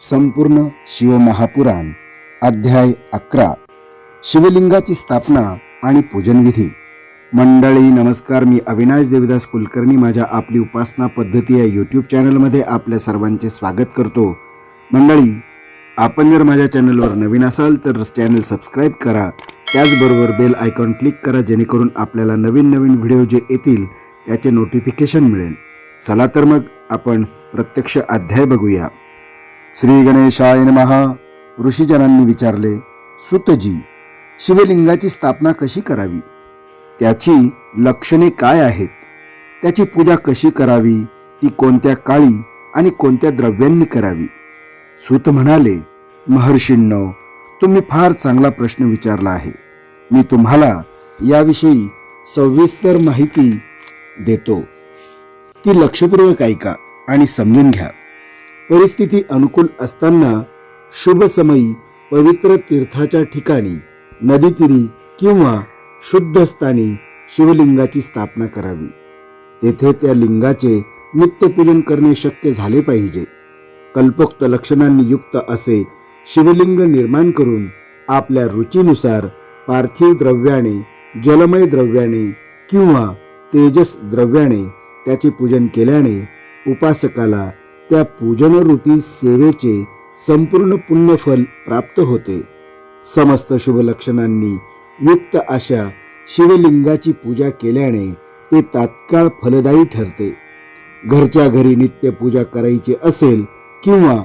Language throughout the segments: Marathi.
संपूर्ण शिवमहापुराण अध्याय अकरा. शिवलिंगाची स्थापना आणि पूजनविधी. मंडळी नमस्कार. मी अविनाश देवदास कुलकर्णी. माझ्या आपली उपासना पद्धती या यूट्यूब चॅनलमध्ये आपल्या सर्वांचे स्वागत करतो. मंडळी आपण जर माझ्या चॅनलवर नवीन असाल तर चॅनल सबस्क्राईब करा. त्याचबरोबर बेल आयकॉन क्लिक करा जेणेकरून आपल्याला नवीन नवीन व्हिडिओ जे येतील त्याचे नोटिफिकेशन मिळेल. चला तर मग आपण प्रत्यक्ष अध्याय बघूया. श्री गणेशाय महा ऋषीजनांनी विचारले सुतजी शिवलिंगाची स्थापना कशी करावी? त्याची लक्षणे काय आहेत? त्याची पूजा कशी करावी? ती कोणत्या काळी आणि कोणत्या द्रव्यांनी करावी? सुत म्हणाले महर्षींनो तुम्ही फार चांगला प्रश्न विचारला आहे. मी तुम्हाला याविषयी सविस्तर माहिती देतो. ती लक्षपूर्वक ऐका आणि समजून घ्या. परिस्थिती अनुकूल असताना शुभ समयी पवित्र तीर्थाच्या ठिकाणी नदीतीरी किंवा शुद्ध स्थानी शिवलिंगाची स्थापना करावी. तेथे त्या लिंगाचे नित्यपूजन करणे शक्य झाले पाहिजे. कल्पोक्त लक्षणांनी युक्त असे शिवलिंग निर्माण करून आपल्या रुचीनुसार पार्थिव द्रव्याने जलमय द्रव्याने किंवा तेजस द्रव्याने त्याचे पूजन केल्याने उपासकाला त्या पूजनरूपी सेवेचे संपूर्ण पुण्यफल प्राप्त होते. समस्त शुभ लक्षणांनी युक्त अशा शिवलिंगाची पूजा केल्याने ते तात्काळ फलदायी ठरते. घरच्या घरी नित्य पूजा करायची असेल किंवा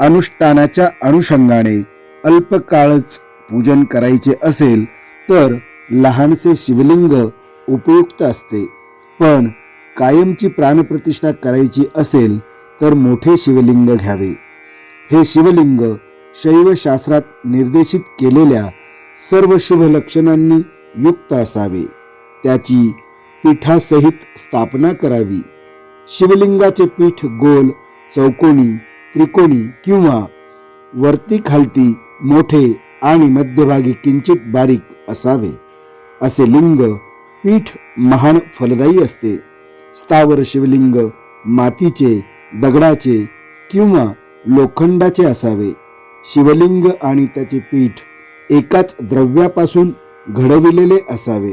अनुष्ठानाच्या अनुषंगाने अल्पकाळच पूजन करायचे असेल तर लहानसे शिवलिंग उपयुक्त असते. पण कायमची प्राणप्रतिष्ठा करायची असेल तर मोठे शिवलिंग घ्यावे. हे शिवलिंग शैवशास्त्रात निर्देशित केलेल्या सर्व शुभ लक्षणांनी युक्त असावे. त्याची पीठासहित स्थापना करावी. शिवलिंगाचे पीठ गोल चौकोनी त्रिकोणी किंवा वरती खालती मोठे आणि मध्यभागी किंचित बारीक असावे. असे लिंग पीठ महान फलदायी असते. स्थावर शिवलिंग मातीचे दगडाचे किंवा लोखंडाचे असावे. शिवलिंग आणि त्याचे पीठ एकाच द्रव्यापासून घडविलेले असावे.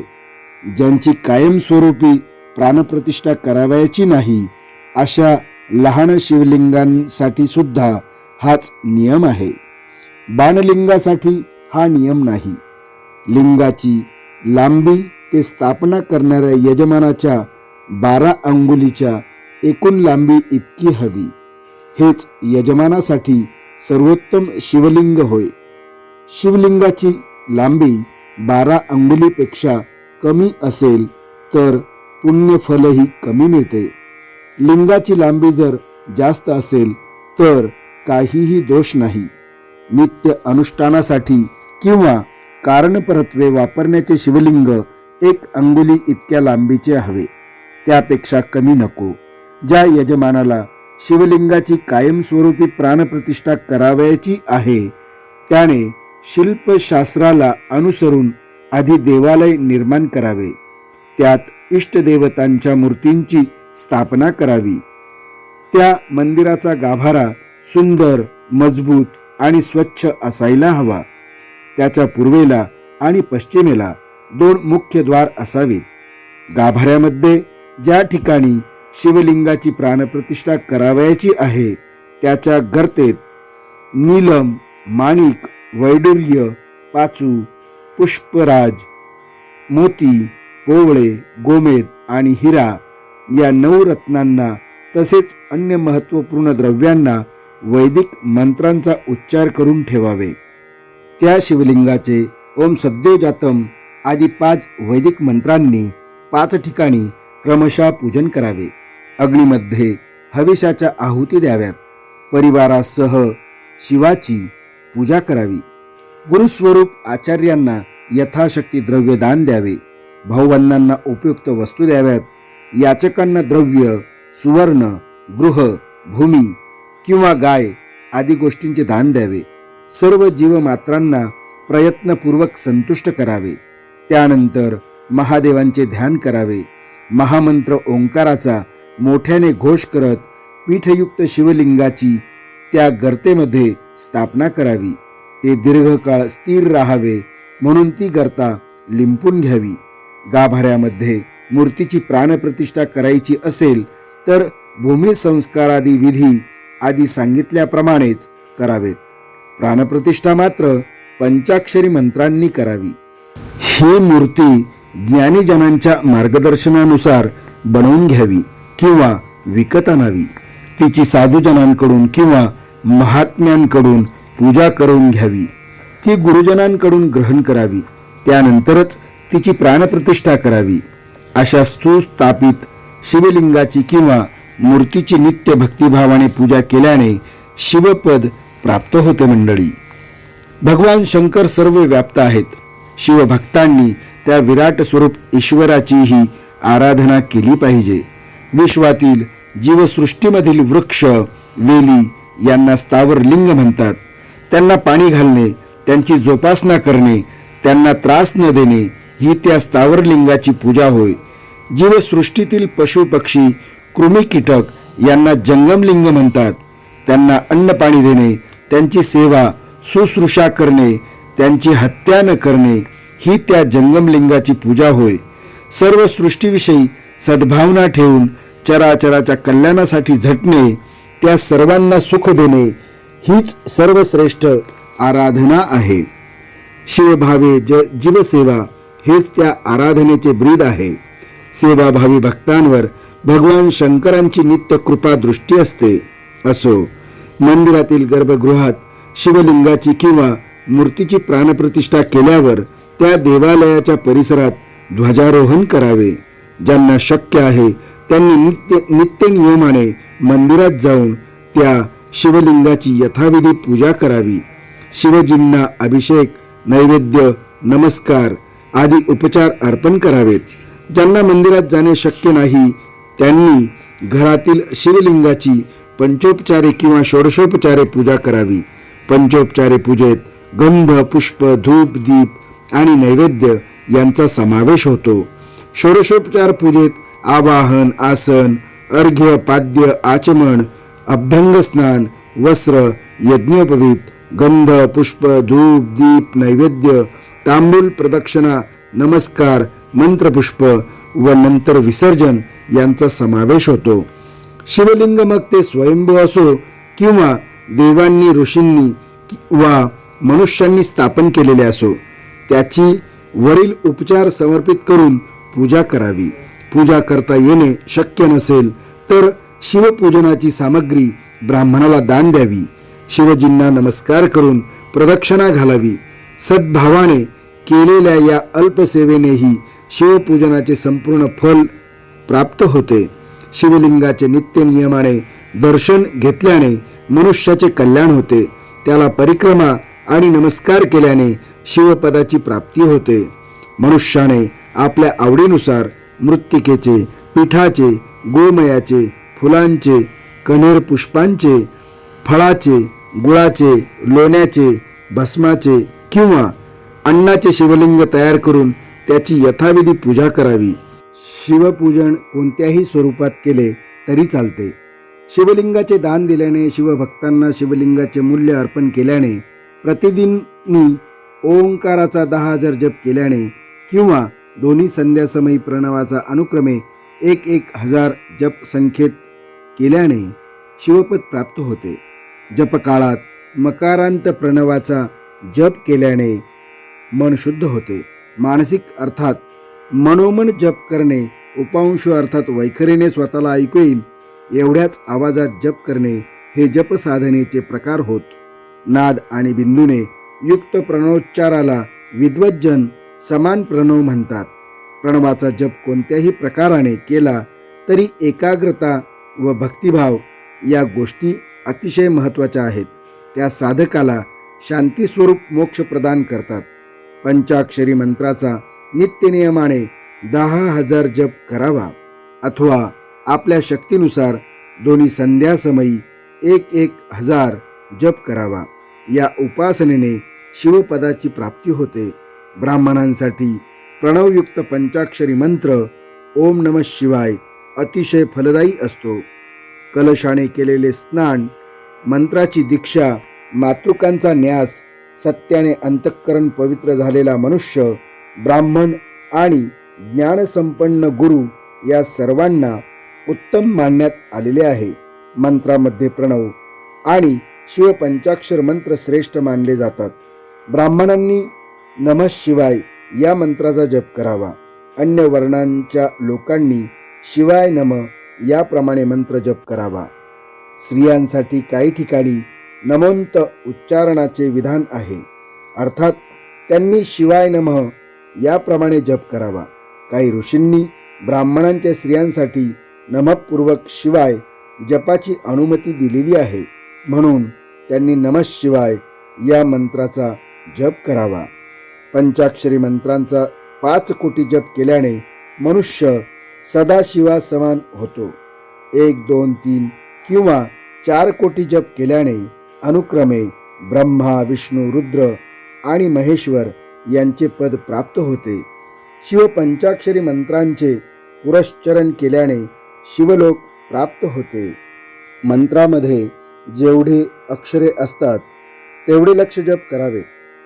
ज्यांची कायमस्वरूपी प्राणप्रतिष्ठा करावयाची नाही अशा लहान शिवलिंगांसाठी सुद्धा हाच नियम आहे. बाणलिंगासाठी हा नियम नाही. लिंगाची लांबी ते स्थापना करणाऱ्या यजमानाच्या बारा अंगुलीच्या एकूण लांबी इतकी हवी. हेच यजमानासाठी सर्वोत्तम शिवलिंग होय. शिवलिंगाची लांबी बारा अंगुलीपेक्षा कमी असेल तर पुण्यफलही कमी मिळते. लिंगाची लांबी जर जास्त असेल तर काहीही दोष नाही. नित्य अनुष्ठानासाठी किंवा कारणपरत्वे वापरण्याचे शिवलिंग एक अंगुली इतक्या लांबीचे हवे. त्यापेक्षा कमी नको. ज्या यजमानाला शिवलिंगाची कायमस्वरूपी प्राणप्रतिष्ठा करावयाची आहे त्याने शिल्पशास्त्राला अनुसरून आधी देवालय निर्माण करावे. त्यात इष्टदेवतांच्या मूर्तींची स्थापना करावी. त्या मंदिराचा गाभारा सुंदर मजबूत आणि स्वच्छ असायला हवा. त्याच्या पूर्वेला आणि पश्चिमेला दोन मुख्य द्वार असावीत. गाभाऱ्यामध्ये ज्या ठिकाणी शिवलिंगाची प्राणप्रतिष्ठा करावयाची आहे. त्याच्या गर्तेत नीलम माणिक वैडूर्य पाचू पुष्पराज मोती पोवळे गोमेद आणि हिरा या नऊ रत्नांना तसेच अन्य महत्त्वपूर्ण द्रव्यांना वैदिक मंत्रांचा उच्चार करून ठेवावे. त्या शिवलिंगाचे ओम सद्योजातम आदी पाच वैदिक मंत्रांनी पाच ठिकाणी क्रमशः पूजन करावे. अग्निमध्ये हविषाच्या आहुती द्याव्यात. परिवारासह शिवाची पूजा करावी. गुरुस्वरूप आचार्यांना यथाशक्ती द्रव्य दान द्यावे. भाऊबंधांना उपयुक्त वस्तू द्याव्यात. याचकांना द्रव्य सुवर्ण गृह भूमी किंवा गाय आदी गोष्टींचे दान द्यावे. सर्व जीवमात्रांना प्रयत्नपूर्वक संतुष्ट करावे. त्यानंतर महादेवांचे ध्यान करावे. महामंत्र ओंकाराचा मोठ्याने घोष करत पीठयुक्त शिवलिंगाची त्या गर्तेमध्ये स्थापना करावी. ते दीर्घकाळ स्थिर राहावे म्हणून ती गर्ता लिंपून घ्यावी. गाभाऱ्यामध्ये मूर्तीची प्राणप्रतिष्ठा करायची असेल तर भूमिसंस्कारादी विधी आदी सांगितल्याप्रमाणेच करावेत. प्राणप्रतिष्ठा मात्र पंचाक्षरी मंत्रांनी करावी. ही मूर्ती ज्ञानीजनांच्या मार्गदर्शनानुसार बनवून घ्यावी. किंवा विकत आणावी तिची साधूजनांकडून किंवा महात्म्यांकडून पूजा करून घ्यावी. ती गुरुजनांकडून ग्रहण करावी त्यानंतरच तिची प्राणप्रतिष्ठा करावी. अशा सुस्थापित शिवलिंगाची किंवा मूर्तीची नित्य भक्तिभावाने पूजा केल्याने शिवपद प्राप्त होते मंडळी. भगवान शंकर सर्व व्याप्त आहेत. शिवभक्तांनी त्या विराट स्वरूप ईश्वराचीही आराधना केली पाहिजे. विश्वातील जीवसृष्टीमधील वृक्ष वेली यांना स्थावर लिंग म्हणतात. त्यांना पाणी घालणे त्यांची जोपासना करणे त्यांना त्रास न देणे ही त्या स्थावर लिंगाची पूजा होय. जीवसृष्टीतील पशु पक्षी कृमी कीटक यांना जंगमलिंग म्हणतात. त्यांना अन्न पाणी देणे त्यांची सेवा सुश्रुषा करणे त्यांची हत्या न करणे ही त्या जंगमलिंगाची पूजा होय. सर्व सृष्टीविषयी सद्भावना ठेवून चराचराच्या कल्याणासाठी झटणे त्या सर्वांना सुख देणे हीच सर्वश्रेष्ठ आराधना आहे. शिवभावे ज जीवसेवा हेच त्या आराधनेचे ब्रीद आहे. सेवाभावी भक्तांवर भगवान शंकरांची नित्य कृपा दृष्टी असते. असो मंदिरातील गर्भगृहात शिवलिंगाची किंवा मूर्तीची प्राणप्रतिष्ठा केल्यावर त्या देवालयाच्या परिसरात ध्वजारोहण करावे. ज्यांना शक्य आहे त्यांनी नित्य नित्य नियमाने मंदिरात जाऊन त्या शिवलिंगाची यथाविधी पूजा करावी. शिवजींना अभिषेक नैवेद्य नमस्कार आदी उपचार अर्पण करावेत. ज्यांना मंदिरात जाणे शक्य नाही त्यांनी घरातील शिवलिंगाची पंचोपचारे किंवा षोडशोपचारे पूजा करावी. पंचोपचारे पूजेत गंध पुष्प धूप दीप आणि नैवेद्य यांचा समावेश होतो. षोडशोपचार पूजेत आवाहन आसन अर्घ्य पाद्य आचमन अभ्यंग स्नान वस्त्र यज्ञोपवीत गंध पुष्प धूप दीप नैवेद्य तांबूल प्रदक्षिणा नमस्कार मंत्रपुष्प व नंतर विसर्जन यांचा समावेश होतो. शिवलिंग मग ते स्वयंभू असो किंवा देवांनी ऋषींनी वा मनुष्यांनी स्थापन केलेले असो त्याची वरील उपचार समर्पित करून पूजा करावी. पूजा करता येणे शक्य नसेल तर शिवपूजनाची सामग्री ब्राह्मणाला दान द्यावी. शिवजींना नमस्कार करून प्रदक्षिणा घालावी. सद्भावाने केलेल्या या अल्पसेवेनेही शिवपूजनाचे संपूर्ण फल प्राप्त होते. शिवलिंगाचे नित्य नियमाने दर्शन घेतल्याने मनुष्याचे कल्याण होते. त्याला परिक्रमा आणि नमस्कार केल्याने शिवपदाची प्राप्ती होते. मनुष्याने आपल्या आवडीनुसार मृत्तिकेचे पिठाचे गोमयाचे फुलांचे कणेर पुष्पांचे फळाचे गुळाचे लोण्याचे भस्माचे किंवा अन्नाचे शिवलिंग तयार करून त्याची यथाविधी पूजा करावी. शिवपूजन कोणत्याही स्वरूपात केले तरी चालते. शिवलिंगाचे दान दिल्याने शिवभक्तांना शिवलिंगाचे मूल्य अर्पण केल्याने प्रतिदिनी ओंकाराचा दहा हजार जप केल्याने किंवा दोन्ही संध्यासमयी प्रणवाचा अनुक्रमे एक एक हजार जप संख्येत केल्याने शिवपद प्राप्त होते. जपकाळात मकारांत प्रणवाचा जप केल्याने मन शुद्ध होते. मानसिक अर्थात मनोमन जप करणे उपांश अर्थात वैखरीने स्वतःला ऐकू येईल एवढ्याच आवाजात जप करणे हे जप साधनेचे प्रकार होत. नाद आणि बिंदूने युक्त प्रणोच्चाराला विद्वज्जन समान प्रणव म्हणतात. प्रणवाचा जप कोणत्याही प्रकाराने केला तरी एकाग्रता व भक्तिभाव या गोष्टी अतिशय महत्त्वाच्या आहेत. त्या साधकाला शांतीस्वरूप मोक्ष प्रदान करतात. पंचाक्षरी मंत्राचा नित्यनियमाने दहा हजार जप करावा अथवा आपल्या शक्तीनुसार दोन्ही संध्यासमयी एक एक हजार जप करावा. या उपासनेने शिवपदाची प्राप्ती होते. ब्राह्मणांसाठी प्रणवयुक्त पंचाक्षरी मंत्र ओम नम शिवाय अतिशय फलदायी असतो. कलशाने केलेले स्नान मंत्राची दीक्षा मातृकांचा न्यास सत्याने अंतःकरण पवित्र झालेला मनुष्य ब्राह्मण आणि ज्ञानसंपन्न गुरु या सर्वांना उत्तम मानण्यात आलेले आहे. मंत्रामध्ये प्रणव आणि शिवपंचाक्षर मंत्र श्रेष्ठ मानले जातात. ब्राह्मणांनी नमः शिवाय या मंत्राचा जप करावा. अन्य वर्णांच्या लोकांनी शिवाय नम याप्रमाणे मंत्र जप करावा. स्त्रियांसाठी काही ठिकाणी नमोंत उच्चारणाचे विधान आहे. अर्थात त्यांनी शिवाय नमः याप्रमाणे जप करावा. काही ऋषींनी ब्राह्मणांच्या स्त्रियांसाठी नमपूर्वक शिवाय जपाची अनुमती दिलेली आहे. म्हणून त्यांनी नमः शिवाय या मंत्राचा जप करावा. पंचाक्षरी मंत्रांचा पाच कोटी जप केल्याने मनुष्य सदाशिवा समान होतो. एक दोन तीन किंवा चार कोटी जप केल्याने अनुक्रमे ब्रह्मा विष्णू रुद्र आणि महेश्वर यांचे पद प्राप्त होते. शिवपंचाक्षरी मंत्रांचे पुरश्चरण केल्याने शिवलोक प्राप्त होते. मंत्रामध्ये जेवढे अक्षरे असतात तेवढे लक्ष जप करावेत.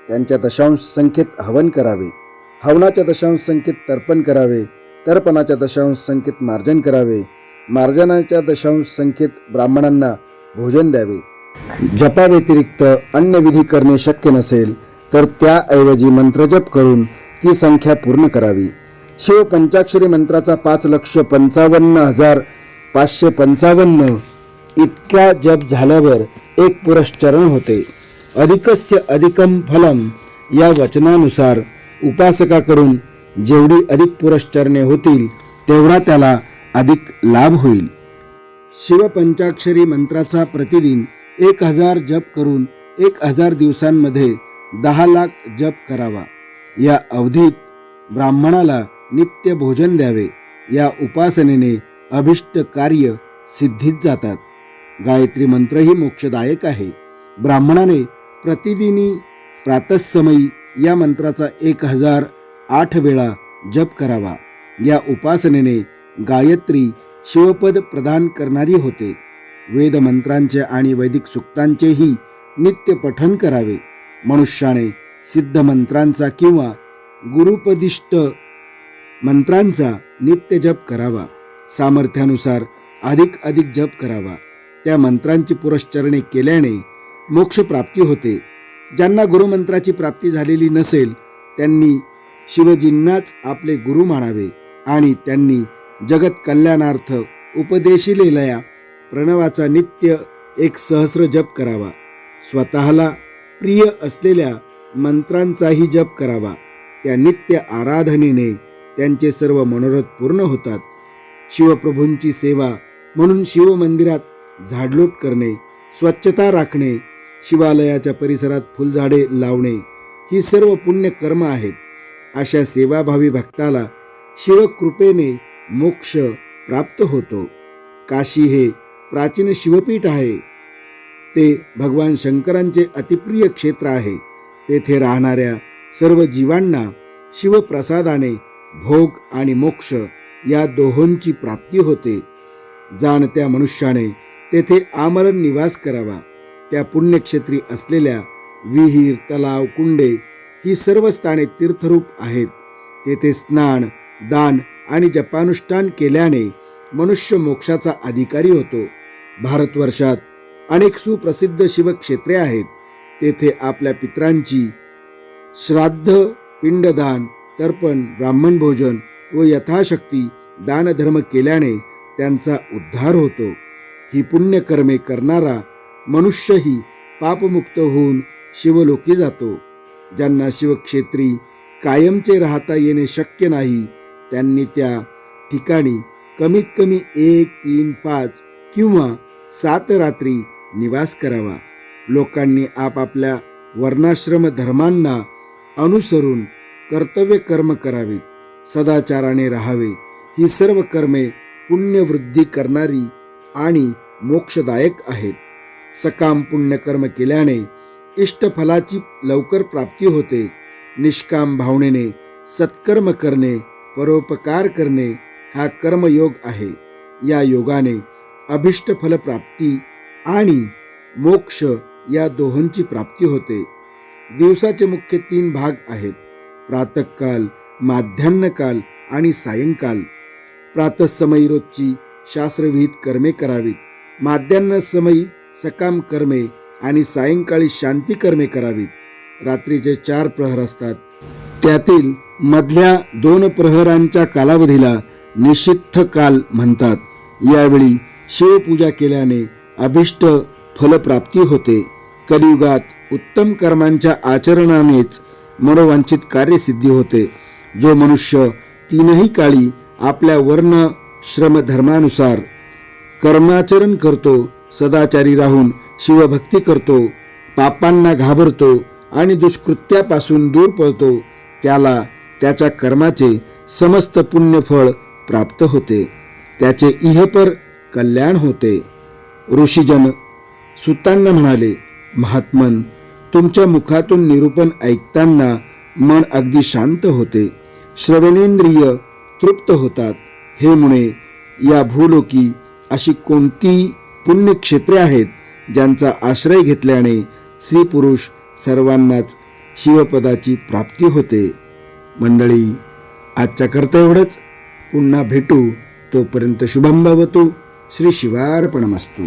त्यांच्या दशांश संख्येत हवन करावे. हवनाच्या दशांश संख्येत तर्पण करावे. तर्पणाच्या दशांश संख्येत मार्जन करावे. मार्जनाच्या दशांश संख्येत ब्राह्मणांना भोजन द्यावे. जपाव्यतिरिक्त अन्य विधी करणे शक्य नसेल तर त्याऐवजी मंत्रजप करून ती संख्या पूर्ण करावी. शिव पंचाक्षरी मंत्राचा पाच लक्ष पंचावन्न हजार पाचशे पंचावन्न इतका जप झाल्यावर एक पुरश्चरण होते. अधिकस्य अधिकम फलम या वचनानुसार उपासकाकडून जेवढी अधिक पुरश्चरणे होतील तेवढा त्याला अधिक लाभ होईल. शिवपंचाक्षरी मंत्राचा प्रतिदिन एक हजार जप करून एक हजार दिवसांमध्ये दहा लाख जप करावा. या अवधीत ब्राह्मणाला नित्य भोजन द्यावे. या उपासनेने अभिष्ट कार्य सिद्धीत जातात. गायत्री मंत्रही मोक्षदायक आहे. ब्राह्मणाने प्रतिदिनी प्रातःसमयी या मंत्राचा एक हजार आठ वेळा जप करावा. या उपासनेने गायत्री शिवपद प्रदान करणारी होते. वेद मंत्रांचे आणि वैदिक सुक्तांचेही नित्य पठन करावे. मनुष्याने सिद्ध मंत्रांचा किंवा गुरुपदिष्ट मंत्रांचा नित्य जप करावा. सामर्थ्यानुसार अधिक अधिक जप करावा. त्या मंत्रांची पुरश्चरणे केल्याने मोक्षप्राप्ती होते. ज्यांना गुरुमंत्राची प्राप्ती झालेली नसेल त्यांनी शिवजींनाच आपले गुरु मानावे आणि त्यांनी जगत कल्याणार्थ उपदेशिलेल्या प्रणवाचा नित्य एक सहस्र जप करावा. स्वतःला प्रिय असलेल्या मंत्रांचाही जप करावा. त्या नित्य आराधनेने त्यांचे सर्व मनोरथ पूर्ण होतात. शिवप्रभूंची सेवा म्हणून शिवमंदिरात झाडलोट करणे स्वच्छता राखणे शिवालयाच्या परिसरात फुलझाडे लावणे ही सर्व पुण्य कर्म आहेत. अशा सेवाभावी भक्ताला शिवकृपेने मोक्ष प्राप्त होतो. काशी हे प्राचीन शिवपीठ आहे. ते भगवान शंकरांचे अतिप्रिय क्षेत्र आहे. तेथे राहणाऱ्या सर्व जीवांना शिवप्रसादाने भोग आणि मोक्ष या दोहोंची प्राप्ती होते. जाणत्या मनुष्याने तेथे आमरण निवास करावा. त्या पुण्यक्षेत्री असलेल्या विहीर तलाव कुंडे ही सर्व स्थाने तीर्थरूप आहेत. तेथे स्नान दान आणि जपानुष्ठान केल्याने मनुष्य मोक्षाचा अधिकारी होतो. भारतवर्षात अनेक सुप्रसिद्ध शिवक्षेत्रे आहेत. तेथे आपल्या पित्रांची श्राद्ध पिंडदान तर्पण ब्राह्मण भोजन व यथाशक्ती दानधर्म केल्याने त्यांचा उद्धार होतो. ही पुण्यकर्मे करणारा मनुष्यही पापमुक्त होऊन शिवलोकी जातो. ज्यांना शिवक्षेत्री कायमचे राहता येणे शक्य नाही त्यांनी त्या ठिकाणी कमीत कमी एक तीन पाच किंवा सात रात्री निवास करावा. लोकांनी आपापल्या वर्णाश्रम धर्मांना अनुसरून कर्तव्य कर्म करावीत. सदाचाराने राहावे ही सर्व कर्मे पुण्यवृद्धी करणारी आणि मोक्षदायक आहेत. सकाम पुण्यकर्म केल्याने इष्टफलाची लवकर प्राप्ती होते. निष्काम भावनेने सत्कर्म करणे परोपकार करणे हा कर्मयोग आहे. या योगाने अभिष्ट फलप्राप्ती आणि मोक्ष या दोहोंची प्राप्ती होते. दिवसाचे मुख्य तीन भाग आहेत. प्रातःकाल माध्यान्हकाल आणि सायंकाल. प्रातःसमयी रोजची शास्त्रविहित कर्मे करावीत. माध्यान्ह समयी सकाम कर्मे आणि सायंकाळी शांती कर्मे करावीत. रात्रीचे चार प्रहर असतात त्यातील मधल्या दोन प्रहरांच्या कालावधीला निषिद्ध काल म्हणतात. यावेळी शिवपूजा केल्याने अभिष्ट फलप्राप्ती होते. कलियुगात उत्तम कर्मांच्या आचरणानेच मनोवांछित कार्यसिद्धी होते. जो मनुष्य तीनही काळी आपल्या वर्ण श्रमधर्मानुसार कर्माचरण करतो सदाचारी राहून शिवभक्ती करतो पापांना घाबरतो आणि दुष्कृत्यापासून दूर पळतो त्याला त्याच्या कर्माचे समस्त पुण्यफळ प्राप्त होते. त्याचे इहपर कल्याण होते. ऋषीजन सुतांना म्हणाले महात्मन तुमच्या मुखातून निरूपण ऐकताना मन अगदी शांत होते. श्रवणेंद्रिय तृप्त होतात. हे मुळे या भूलोकी अशी कोणती पुण्यक्षेत्रे आहेत ज्यांचा आश्रय घेतल्याने स्त्री पुरुष सर्वांनाच शिवपदाची प्राप्ती होते. मंडळी आजच्या करता एवढंच. पुन्हा भेटू. तोपर्यंत शुभम भवतु. श्री शिवार्पणमस्तू.